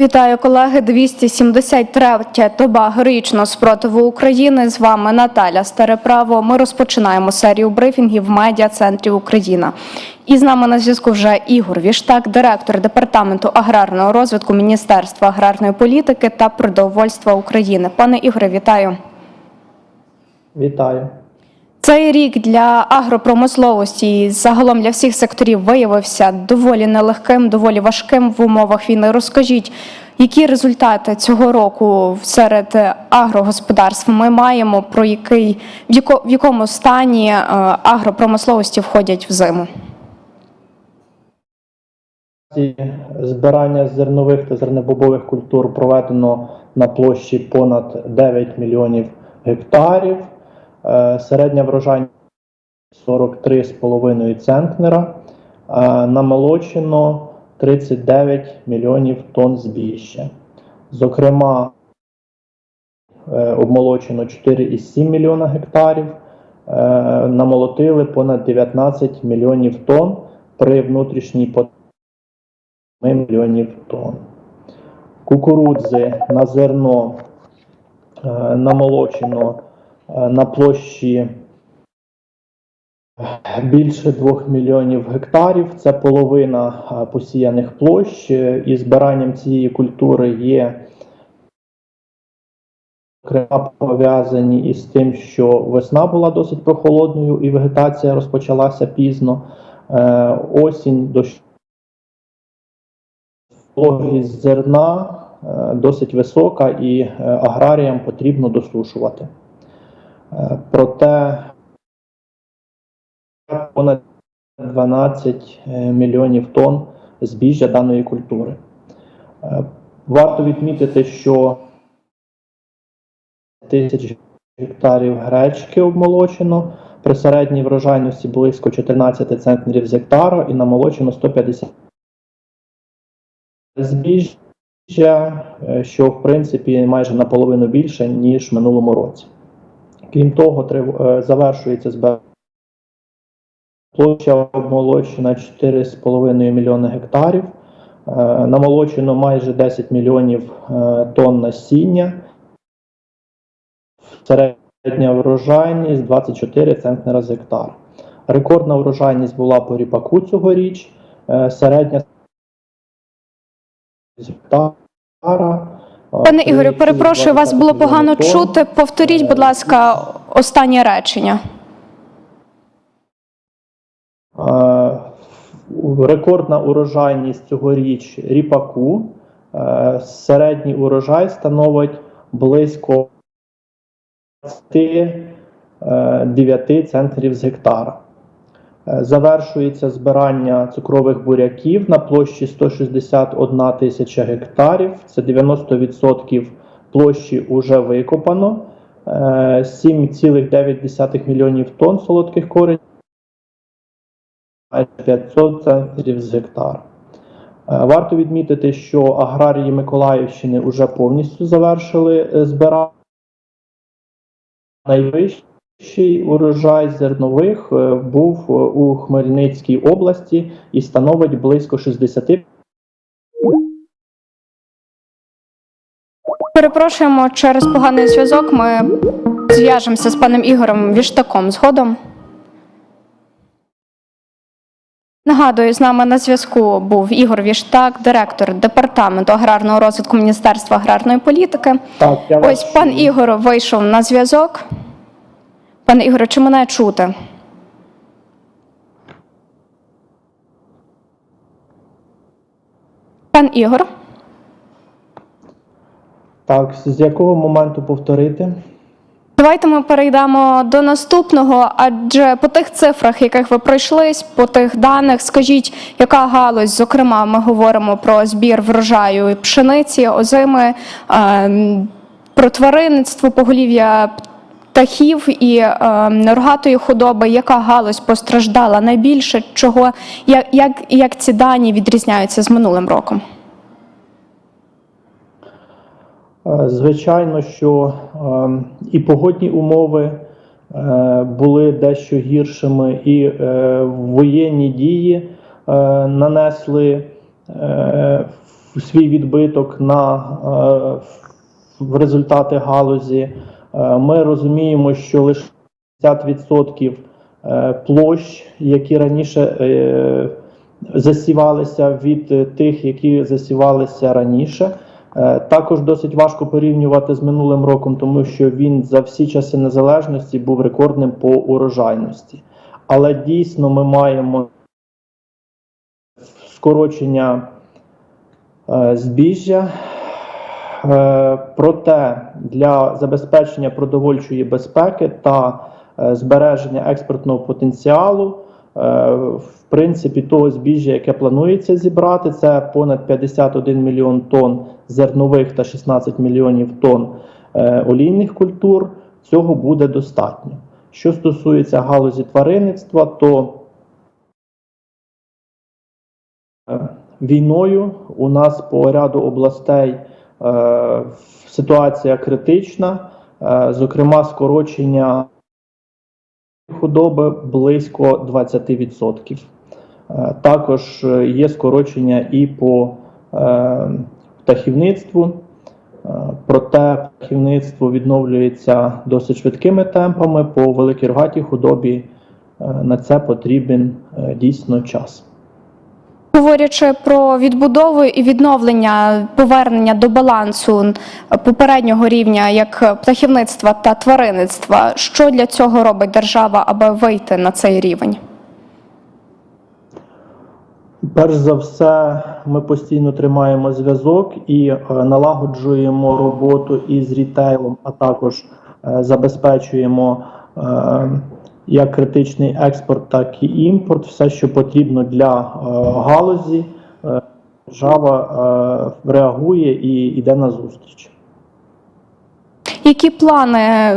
Вітаю колеги. 273 доба героїчного спротиву України. З вами Наталя Стареправо. Ми розпочинаємо серію брифінгів в медіа центрі Україна. І з нами на зв'язку вже Ігор Віштак, директор департаменту аграрного розвитку Міністерства аграрної політики та продовольства України. Пане Ігоре, вітаю. Вітаю. Цей рік для агропромисловості і загалом для всіх секторів виявився доволі нелегким, доволі важким в умовах війни. Розкажіть, які результати цього року серед агрогосподарств ми маємо, про який в, якому стані е, агропромисловості входять в зиму? Збирання зернових та зернобобових культур проведено на площі понад 9 мільйонів гектарів. Середня врожайність 43,5 центнера. Е, Намолочено 39 мільйонів тонн збіжжя. Зокрема, е, обмолочено 4,7 мільйона гектарів. Е, Намолотили понад 19 мільйонів тонн при внутрішній потребі мільйонів тонн. Кукурудзи на зерно намолочено на площі більше 2 мільйонів гектарів. Це половина е, посіяних площ. Е, І збиранням цієї культури є зокрема пов'язані із тим, що весна була досить прохолодною і вегетація розпочалася пізно. Е, Осінь дощ зерна е, досить висока і е, аграріям потрібно досушувати. Е, Проте понад 12 мільйонів тонн збіжжя даної культури. Е, Варто відмітити, що тисяч гектарів гречки обмолочено при середній врожайності близько 14 центнерів з гектара і намолочено 150 збіжжя, е, що в принципі майже наполовину більше, ніж в минулому році. Крім того, е, завершується збирання площа обмолочена 4,5 мільйони гектарів. Е, Намолочено майже 10 мільйонів е, тонн насіння. Середня врожайність 24 центнера з гектар. Рекордна врожайність була по ріпаку цьогоріч. Середня з гектара. Пане Ігорю, перепрошую, вас було погано чути. Повторіть, будь ласка, останнє речення. Е, Рекордна урожайність цьогоріч ріпаку. Е, Середній урожай становить близько 9 центрів з гектара. Е, Завершується збирання цукрових буряків на площі 161 тисяча гектарів. Це 90% площі вже викопано. Е, 7,9 мільйонів тонн солодких коренів. 500 центрів з гектара. Е, Варто відмітити, що аграрії Миколаївщини вже повністю завершили е, збирання. Найвищий урожай зернових е, був е, у Хмельницькій області і становить близько 60 Перепрошуємо через поганий зв'язок. Ми зв'яжемося з паном Ігорем Віштаком згодом. Нагадую, з нами на зв'язку був Ігор Віштак, директор департаменту аграрного розвитку Міністерства аграрної політики. Так, я вас Ось пан. Ігор вийшов на зв'язок. Пане Ігоре, чи мене чути? Пан Ігор. Так, з якого моменту повторити? Давайте ми перейдемо до наступного, адже по тих цифрах, яких ви пройшлись, по тих даних, скажіть, яка галузь, зокрема, ми говоримо про збір врожаю і пшениці, озими, ем, про тваринництво, поголів'я птахів і ем, рогатої худоби, яка галузь постраждала найбільше, чого, як, як, як ці дані відрізняються з минулим роком? Е, Звичайно, що е, і погодні умови е, були дещо гіршими, і е, воєнні дії е, нанесли е, свій відбиток на е, результати галузі. Е, Ми розуміємо, що лише 50% е, площ, які раніше е, засівалися від тих, які засівалися раніше. Е, Також досить важко порівнювати з минулим роком, тому що він за всі часи незалежності був рекордним по урожайності. Але дійсно ми маємо скорочення збіжжя. Е, Проте для забезпечення продовольчої безпеки та е, збереження експортного потенціалу, е, в принципі, того збіжжя, яке планується зібрати, це понад 51 мільйон тонн зернових та 16 мільйонів тонн олійних культур. Цього буде достатньо. Що стосується галузі тваринництва, то війною у нас по ряду областей ситуація критична, е, зокрема, скорочення худоби близько 20%. Е, Також е, є скорочення і по е, птахівництву. Е, Проте птахівництво відновлюється досить швидкими темпами. По великій рогатій худобі е, на це потрібен е, дійсно час. Говорячи про відбудову і відновлення повернення до балансу попереднього рівня як птахівництва та тваринництва, що для цього робить держава, аби вийти на цей рівень? Перш за все, ми постійно тримаємо зв'язок і е, налагоджуємо роботу із рітейлом, а також е, забезпечуємо е, як критичний експорт, так і імпорт. Все, що потрібно для е, галузі, е, держава е, реагує і йде на зустріч. Які плани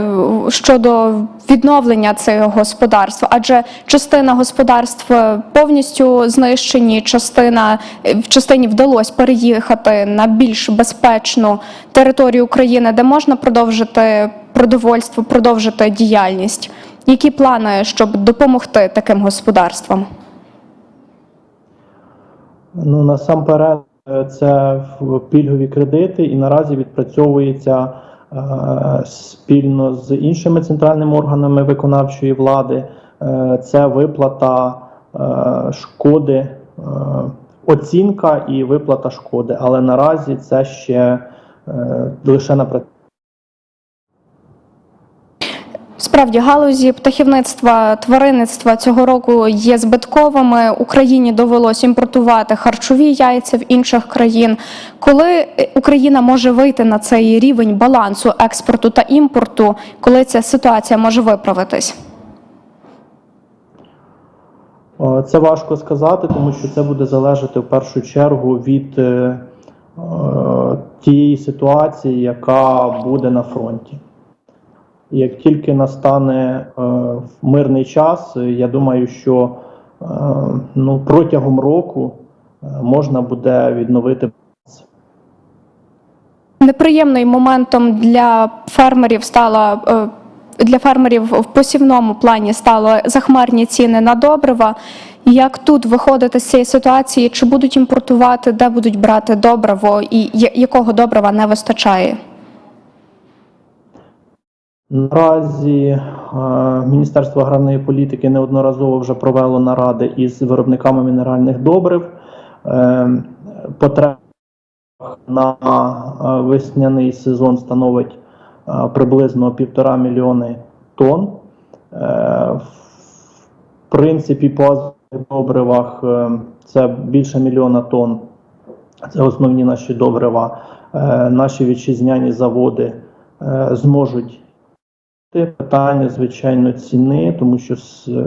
щодо відновлення цього господарства? Адже частина господарств повністю знищені, частина в частині вдалося переїхати на більш безпечну територію України, де можна продовжити продовольство, продовжити діяльність. Які плани, щоб допомогти таким господарствам? Ну насамперед, е, це пільгові кредити, і наразі відпрацьовується е, спільно з іншими центральними органами виконавчої влади. Е, це виплата е, шкоди, е, оцінка і виплата шкоди. Але наразі це ще е, лише на Справді галузі птахівництва, тваринництва цього року є збитковими. Україні довелось імпортувати харчові яйця в інших країн. Коли е, Україна може вийти на цей рівень балансу експорту та імпорту, коли ця ситуація може виправитись? Це важко сказати, тому що це буде залежати в першу чергу від е, е, тієї ситуації, яка буде на фронті. Як тільки настане е, мирний час, я думаю, що е, ну, протягом року е, можна буде відновити. Неприємним моментом для фермерів стала е, для фермерів в посівному плані стало захмарні ціни на добрива. Як тут виходити з цієї ситуації? Чи будуть імпортувати, де будуть брати добриво, і якого добрива не вистачає? Наразі е, Міністерство аграрної політики неодноразово вже провело наради із виробниками мінеральних добрив. Е, Потреба на е, весняний сезон становить приблизно півтора мільйони тонн. В принципі, по азотних добривах це більше мільйона тонн. Це основні наші добрива. Наші вітчизняні заводи зможуть питання, звичайно, ціни, тому що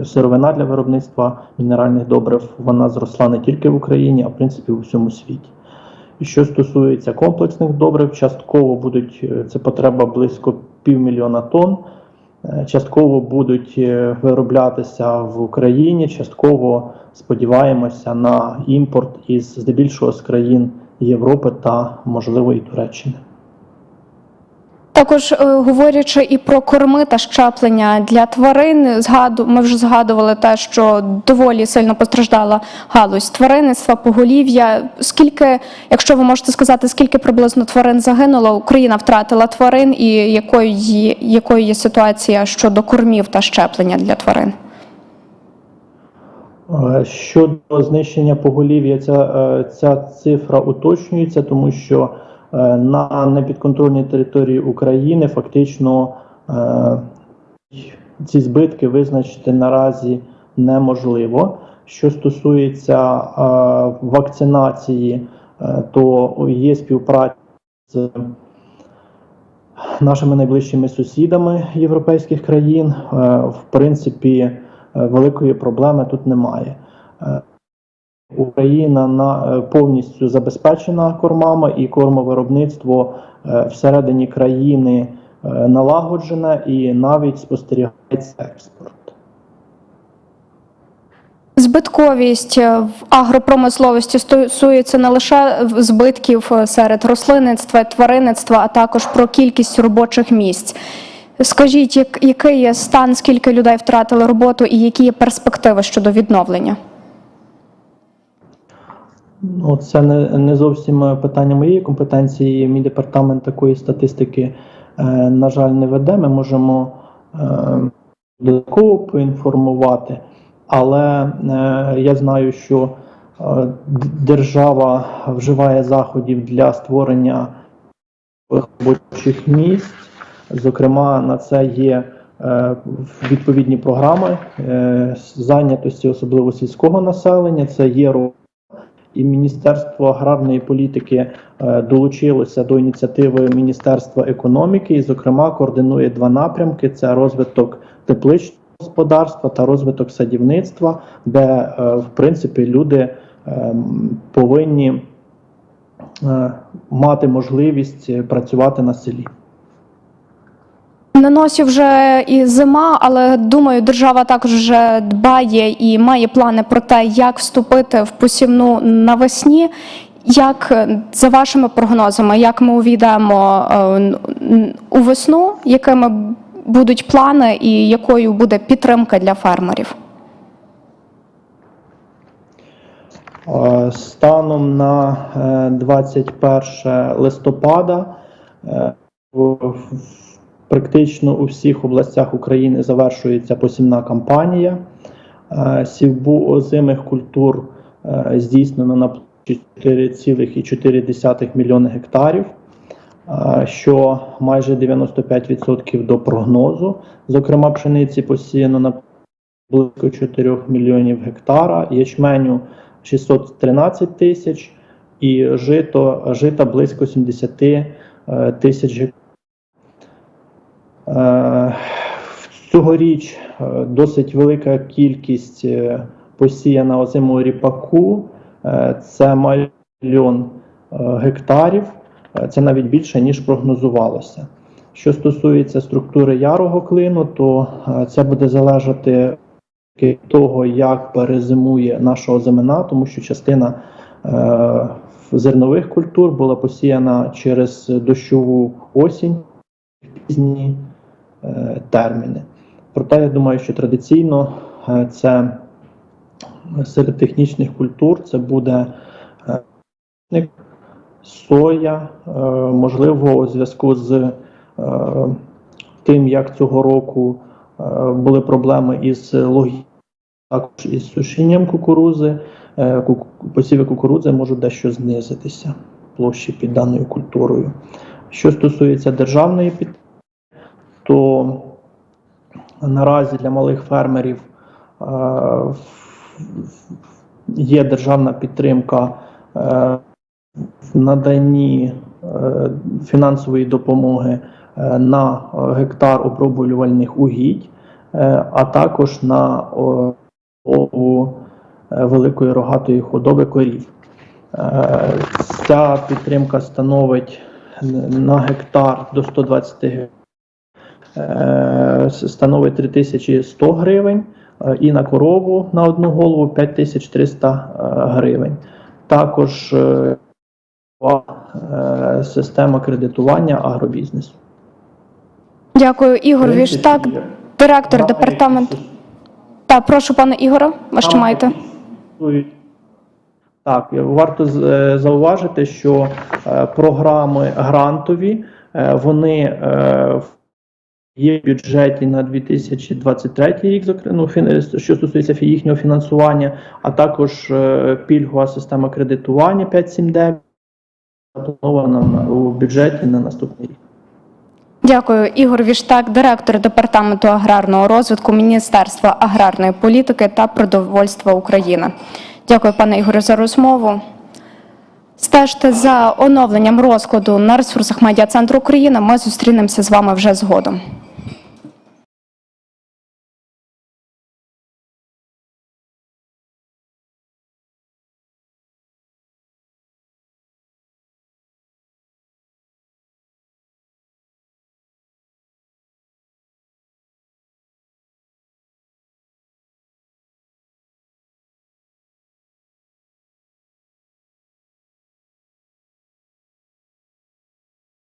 сировина для виробництва мінеральних добрив вона зросла не тільки в Україні, а в принципі у всьому світі. І що стосується комплексних добрив, частково будуть е, це потреба близько півмільйона тонн. е, Частково будуть е, вироблятися в Україні, частково сподіваємося на імпорт із здебільшого з країн Європи та можливо і Туреччини. Також е, говорячи і про корми та щеплення для тварин, згаду ми вже згадували те, що доволі сильно постраждала галузь тваринництва, поголів'я. Скільки, якщо ви можете сказати, скільки приблизно тварин загинуло, Україна втратила тварин, і якою є, якою є ситуація щодо кормів та щеплення для тварин? Е, Щодо знищення поголів'я, ця, е, ця цифра уточнюється, тому що на непідконтрольній території України фактично е, ці збитки визначити наразі неможливо. Що стосується е, вакцинації, е, то є співпраця з нашими найближчими сусідами європейських країн. Е, В принципі, е, великої проблеми тут немає. Україна на е, повністю забезпечена кормами, і кормовиробництво е, всередині країни е, налагоджене і навіть спостерігається експорт. Збитковість в агропромисловості стосується не лише збитків серед рослинництва, тваринництва, а також про кількість робочих місць. Скажіть, який є стан, скільки людей втратили роботу і які є перспективи щодо відновлення? Це не, не зовсім е, питання моєї компетенції. Мій департамент такої статистики, е, на жаль, не веде. Ми можемо е, додатково поінформувати, але я знаю, що держава вживає заходів для створення робочих місць. Зокрема, на це є відповідні програми зайнятості, особливо сільського населення. Це є ро- і Міністерство аграрної політики е, долучилося до ініціативи Міністерства економіки і, зокрема, координує два напрямки: це розвиток тепличного господарства та розвиток садівництва, де е, в принципі люди е, повинні мати можливість працювати на селі. На носі вже і зима, але думаю, держава також вже дбає і має плани про те, як вступити в посівну навесні. Як за вашими прогнозами, як ми увійдемо е, у весну, якими будуть плани і якою буде підтримка для фермерів? Е, Станом на е, 21 листопада е, в- в- практично у всіх областях України завершується посівна кампанія. Е, Сівбу озимих культур е, здійснено на площі 4,4 мільйони гектарів, е, що майже 95% до прогнозу. Зокрема, пшениці посіяно на близько 4 мільйонів гектара, ячменю 613 тисяч і жито, жита близько 70 е, тисяч гектарів. Е, Цьогоріч е, досить велика кількість е, посіяна озимого ріпаку. Це мільйон гектарів. Це навіть більше, ніж прогнозувалося. Що стосується структури ярого клину, то це буде залежати від того, як перезимує наша озимина, тому що частина зернових культур була посіяна через дощову осінь, пізні терміни. Проте я думаю, що традиційно е, це серед технічних культур це буде е, соя, е, можливо, у зв'язку з е, тим, як цього року е, були проблеми із логістикою, також із сушінням кукурузи, е, посіви кукурудзи можуть дещо знизитися площі під даною культурою. Що стосується державної підтримки, то наразі для малих фермерів е, є державна підтримка е, в наданні е, фінансової допомоги на гектар оброблювальних угідь, а також на великої рогатої худоби корів. Ця підтримка становить на гектар до 120 гектарів становить 3100 гривень, е, і на корову на одну голову 5300 е, гривень. Також е, е, система кредитування агробізнесу. Дякую, Ігор Віштак, директор департаменту. Так, прошу, пане Ігоре, ви що маєте? Так, варто е, зауважити, що е, програми грантові е, вони е, в- є в бюджеті на 2023 рік, зокрема, ну, що стосується їхнього фінансування, а також е, пільгова система кредитування 579 запланована у бюджеті на наступний рік. Дякую, Ігор Віштак, директор департаменту аграрного розвитку Міністерства аграрної політики та продовольства України. Дякую, пане Ігоре, за розмову. Стежте за оновленням розкладу на ресурсах медіа центру України. Ми зустрінемося з вами вже згодом.